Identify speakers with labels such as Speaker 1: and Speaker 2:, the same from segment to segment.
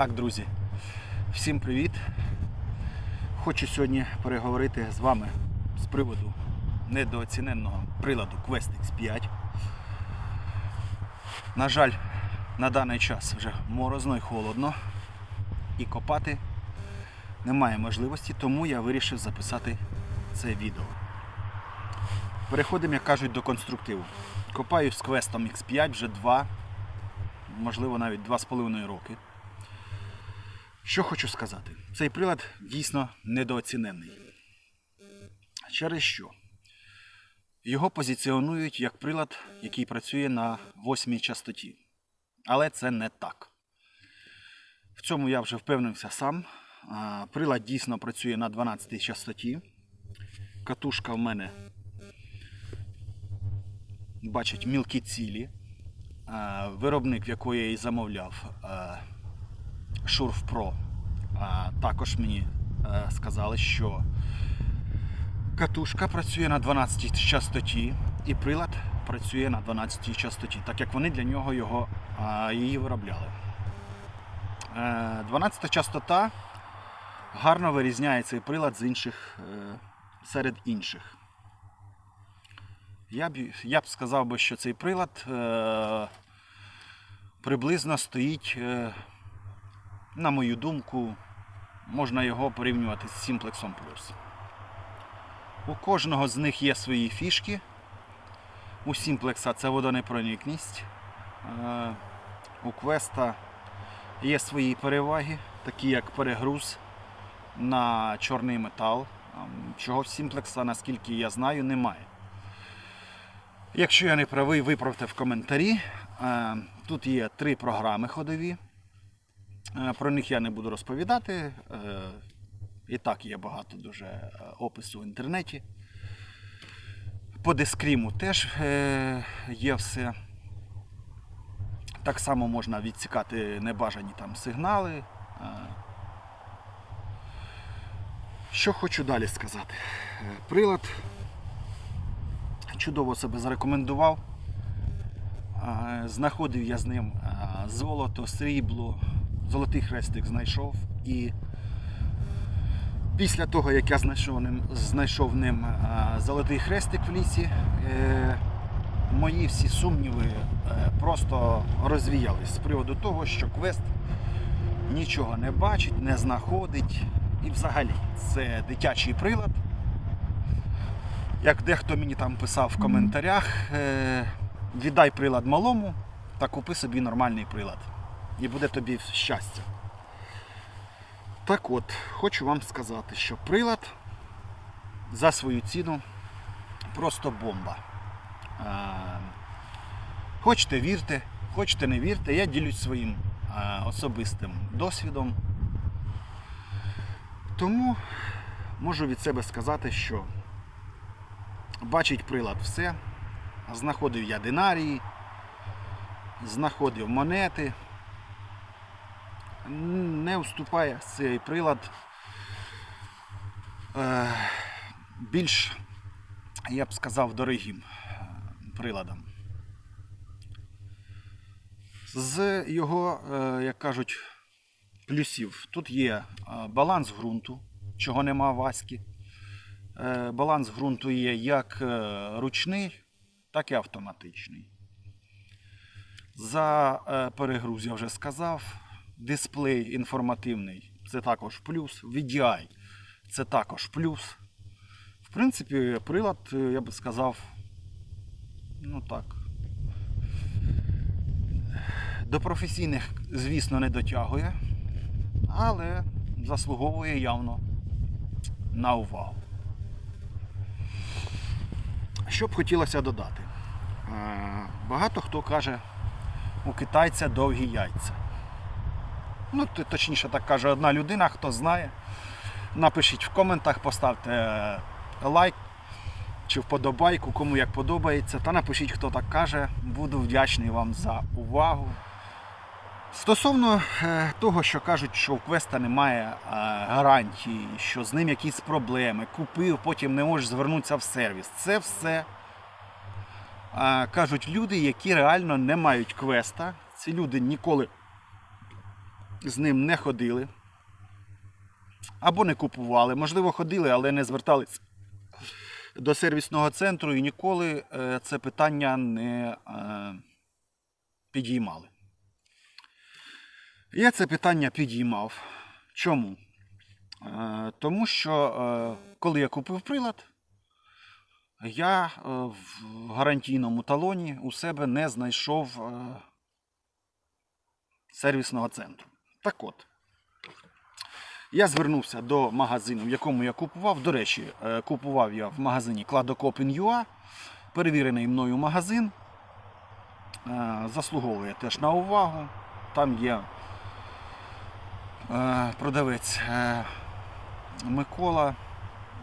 Speaker 1: Так, друзі, всім привіт! Хочу сьогодні переговорити з вами з приводу недооціненного приладу Quest X5. На жаль, на даний час вже морозно і холодно і копати немає можливості, тому я вирішив записати це відео. Переходимо, як кажуть, до конструктиву. Копаю з Quest X5 вже два, можливо навіть два з половиною роки. Що хочу сказати, цей прилад дійсно недооцінений. Через що? Його позиціонують як прилад, який працює на восьмій частоті. Але це не так. В цьому я вже впевнився сам. Прилад дійсно працює на 12-й частоті. Катушка в мене бачить мілкі цілі. Виробник, в якої я її замовляв, Шурф Pro. Також мені е, сказали, що катушка працює на 12 частоті і прилад працює на 12 частоті, так як вони для нього його, її виробляли. Е, 12 частота гарно вирізняє цей прилад з інших, е, серед інших. Я б, я б сказав би, що цей прилад е, приблизно стоїть. На мою думку, можна його порівнювати з Simplex Plus. У кожного з них є свої фішки. У Simplex це водонепроникність. Е, У Quest є свої переваги, такі як перегруз на чорний метал, чого в Simplex, наскільки я знаю, немає. Якщо я не правий, виправте в коментарі. Е, Тут є три програми ходові. Е, Про них я не буду розповідати. Е, І так є багато дуже е, опису в інтернеті. По дискріму теж є все. Так само можна відсікати небажані там сигнали. Що хочу далі сказати. Прилад чудово себе зарекомендував. Знаходив я з ним золото, срібло, золотий хрестик знайшов. І після того, як я знайшов ним, знайшов ним е, золотий хрестик в лісі, е, мої всі сумніви е, просто розвіялись з приводу того, що квест нічого не бачить, не знаходить. І взагалі це дитячий прилад. Як дехто мені там писав в коментарях, віддай прилад малому та купи собі нормальний прилад. І буде тобі щастя. Так от, хочу вам сказати, що прилад за свою ціну просто бомба. Е, Хочете вірте, хочете не вірте, я ділюсь своїм е, особистим досвідом. Тому можу від себе сказати, що бачить прилад все. Знаходив я динарії, знаходив монети. Не вступає цей прилад е, більш, я б сказав, дорогим е, приладом. З його, е, як кажуть, плюсів. Тут є баланс ґрунту, чого нема в Аські. Баланс ґрунту є як ручний, так і автоматичний. За перегруз я вже сказав. Дисплей інформативний це також плюс. VDI це також плюс. В принципі, прилад, е, я би сказав, ну так. До професійних, звісно, не дотягує, але заслуговує явно на увагу. Що б хотілося додати? Е, Багато хто каже, у китайця довгі яйця. Ну, точніше так каже одна людина, хто знає. Напишіть в коментах, поставте е, лайк чи вподобайку, кому як подобається. Та напишіть, хто так каже. Буду вдячний вам за увагу. Стосовно е, того, що кажуть, що у квеста немає е, гарантії, що з ним якісь проблеми, купив, потім не можеш звернутися в сервіс. Це все кажуть люди, які реально не мають квеста. Ці люди ніколи з ним не ходили або не купували. Можливо, ходили, але не звертались до сервісного центру і ніколи е, це питання не е, підіймали. Я це питання підіймав. Чому? Е, Тому що коли я купив прилад, я в гарантійному талоні у себе не знайшов сервісного центру. Так от, я звернувся до магазину, в якому я купував. До речі, е, купував я в магазині Kladokopin.ua, перевірений мною магазин. Е, Заслуговує теж на увагу. Там є е, продавець Микола.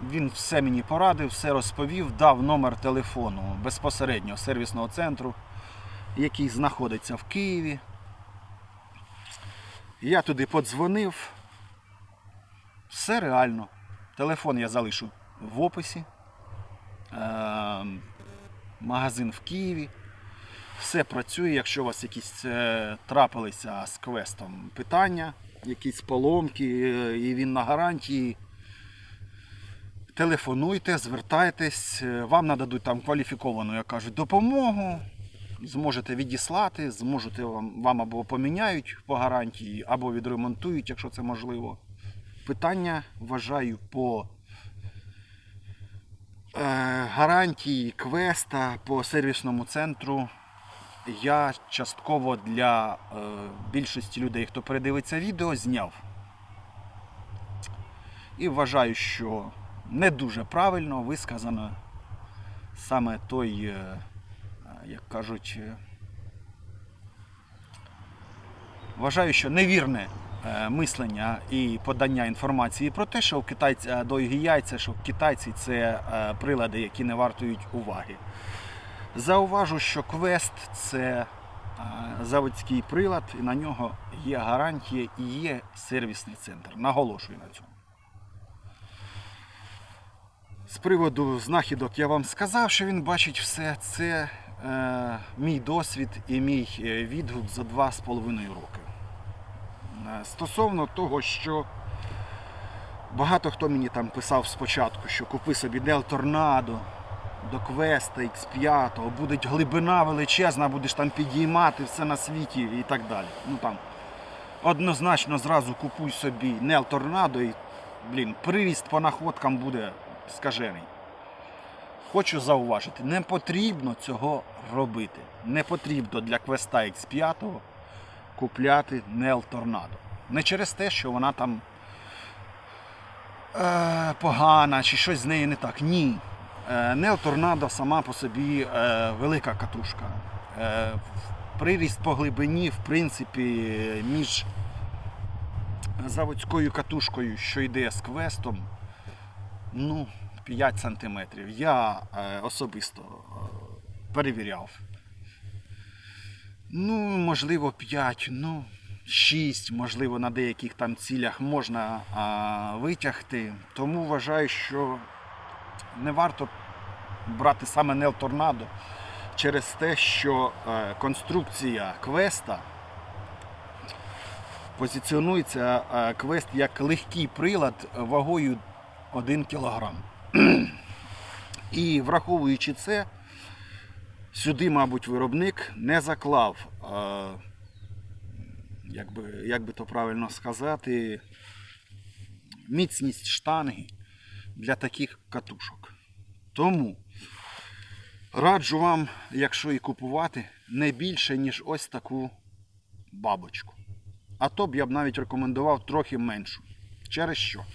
Speaker 1: Він все мені порадив, все розповів, дав номер телефону безпосередньо сервісного центру, який знаходиться в Києві. Я туди подзвонив. Все реально. Телефон я залишу в описі. Е, магазин в Києві. Все працює. Якщо у вас якісь е, трапилися з квестом питання, якісь поломки, е, і він на гарантії. Телефонуйте, звертайтесь, е, вам нададуть там кваліфіковану, як кажуть, допомогу. Зможете відіслати, зможете вам, вам або поміняють по гарантії, або відремонтують, якщо це можливо. Питання вважаю по е, гарантії квеста по сервісному центру. Я частково для е, більшості людей, хто передивиться відео, зняв. І вважаю, що не дуже правильно висказано саме той, е, як кажуть, е, вважаю, що невірне е, мислення і подання інформації про те, що в китайця довгі яйця, що в китайці це е, прилади, які не вартують уваги. Зауважу, що квест це е, заводський прилад, і на нього є гарантія і є сервісний центр. Наголошую на цьому. З приводу знахідок я вам сказав, що він бачить все. Це е, мій досвід і мій е, відгук за два з половиною роки. Е, Стосовно того, що багато хто мені там писав спочатку, що купи собі Dell Tornado до Квеста X5, буде глибина величезна, будеш там підіймати все на світі і так далі. Ну там однозначно зразу купуй собі Nel Tornado і блін, приріст по находкам буде скажений. Хочу зауважити, не потрібно цього робити. Не потрібно для квеста X5 купляти Nel Tornado. Не через те, що вона там е, погана чи щось з нею не так. Ні. Е, Nel сама по собі е, велика катушка. Е, приріст по глибині, в принципі, між заводською катушкою, що йде з квестом, ну, 5 сантиметрів. Я е, особисто е, перевіряв. Ну, можливо, 5, ну, 6, можливо, на деяких там цілях можна а, витягти. Тому вважаю, що не варто брати саме Nel Tornado через те, що е, конструкція квеста позиціонується квест як легкий прилад вагою 1 кг. І враховуючи це, сюди, мабуть, виробник не заклав, як би, як би то правильно сказати, міцність штанги для таких катушок. Тому раджу вам, якщо і купувати, не більше, ніж ось таку бабочку. А то б я б навіть рекомендував трохи меншу. Через що?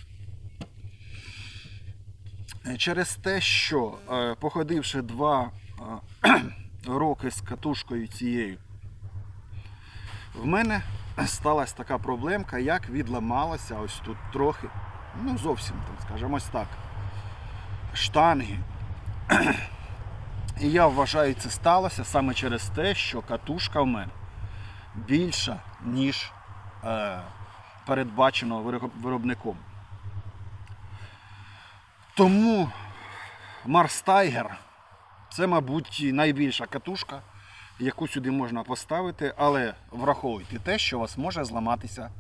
Speaker 1: Через те, що е, походивши два е, роки з катушкою цією, в мене сталася така проблемка, як відламалася ось тут трохи, ну зовсім там, скажімо ось так, штанги. І я вважаю, це сталося саме через те, що катушка в мене більша, ніж е, передбачено виробником. Тому Марс Тайгер це, мабуть, найбільша катушка, яку сюди можна поставити, але враховуйте те, що у вас може зламатися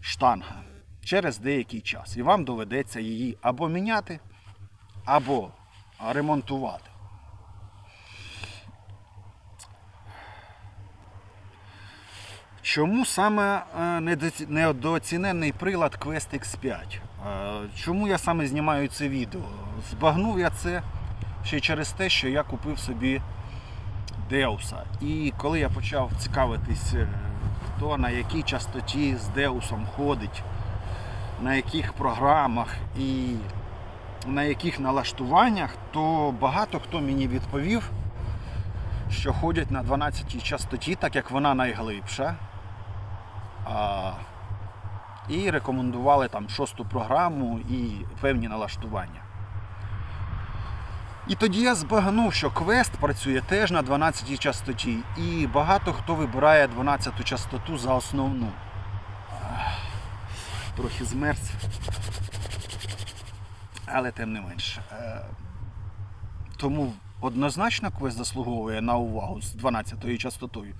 Speaker 1: штанга через деякий час. І вам доведеться її або міняти, або ремонтувати. Чому саме е, недооцінений прилад Quest X5? Е, Чому я саме знімаю це відео? Збагнув я це ще через те, що я купив собі Деуса. І коли я почав цікавитись, е, хто на якій частоті з Деусом ходить, на яких програмах і на яких налаштуваннях, то багато хто мені відповів, що ходять на 12-й частоті, так як вона найглибша. І рекомендували там шосту програму і певні налаштування. І тоді я збагнув, що квест працює теж на 12-й частоті, і багато хто вибирає 12-ту частоту за основну. Трохи змерз. Але тим не менш. Е, Тому однозначно квест заслуговує на увагу з 12-ю частотою.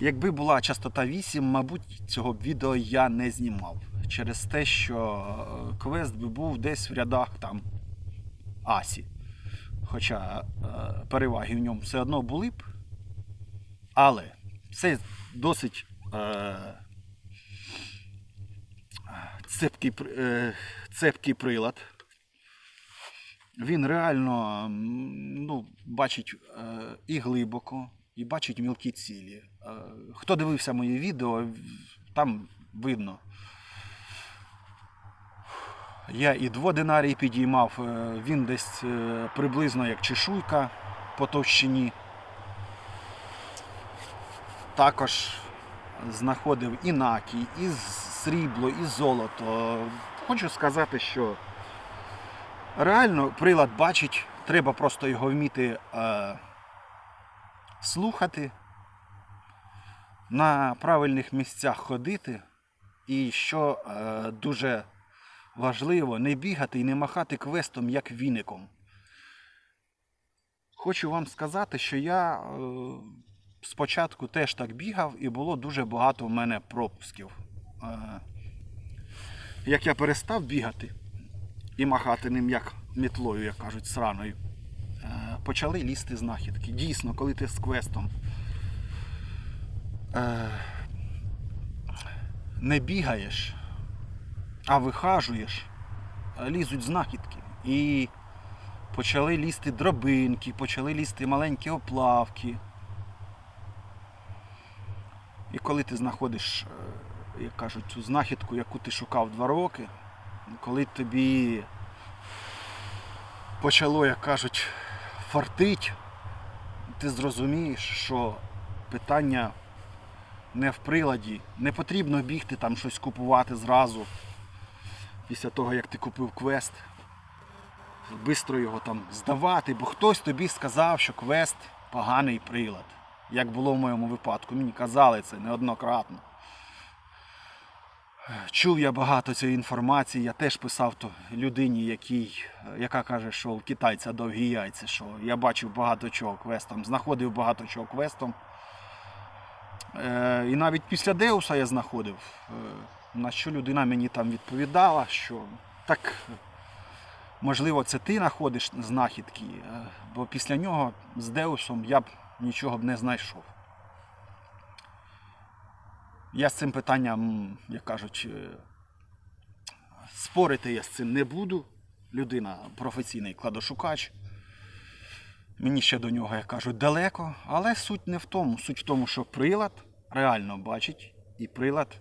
Speaker 1: Якби була частота 8, мабуть, цього відео я не знімав. Через те, що е, квест би був десь в рядах там Асі. Хоча е, переваги в ньому все одно були б. Але це досить е, цепкий, е, цепкий прилад. Він реально ну, бачить е, і глибоко, і бачить мілкі цілі. Е, хто дивився моє відео, там видно. Я і дводинарій підіймав, е, він десь е, приблизно як чешуйка по товщині. Також знаходив і накій, і срібло, і золото. Хочу сказати, що реально прилад бачить, треба просто його вміти слухати, на правильних місцях ходити, і що е, дуже важливо, не бігати і не махати квестом як віником. Хочу вам сказати, що я е, спочатку теж так бігав і було дуже багато в мене пропусків. Е, як я перестав бігати і махати ним як мітлою, як кажуть, сраною, почали лізти знахідки. Дійсно, коли ти з квестом е, не бігаєш, а вихажуєш, лізуть знахідки. І почали лізти дробинки, почали лізти маленькі оплавки. І коли ти знаходиш, е, як кажуть, цю знахідку, яку ти шукав два роки, коли тобі почало, як кажуть, фартить, ти зрозумієш, що питання не в приладі, не потрібно бігти там щось купувати зразу після того, як ти купив квест. Бистро його там здавати, бо хтось тобі сказав, що квест поганий прилад. Як було в моєму випадку, мені казали це неоднократно. Чув я багато цієї інформації, я теж писав то людині, який, яка каже, що у китайця довгі яйця, що я бачив багато чого квестом, знаходив багато чого квестом. Е, і навіть після Деуса я знаходив, е, на що людина мені там відповідала, що так, можливо, це ти знаходиш знахідки, е, бо після нього з Деусом я б нічого б не знайшов. Я з цим питанням, як кажуть, е, спорити я з цим не буду. Людина професійний кладошукач. Мені ще до нього, як кажуть, далеко, але суть не в тому. Суть в тому, що прилад реально бачить, і прилад,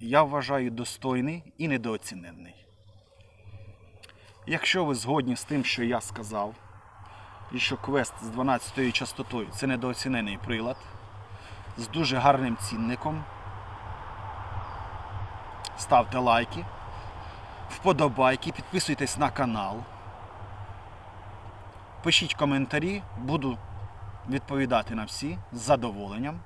Speaker 1: я вважаю, достойний і недооцінений. Якщо ви згодні з тим, що я сказав, і що квест з 12 частотою це недооцінений прилад з дуже гарним цінником, ставте лайки, вподобайки, підписуйтесь на канал. Пишіть коментарі, буду відповідати на всі з задоволенням.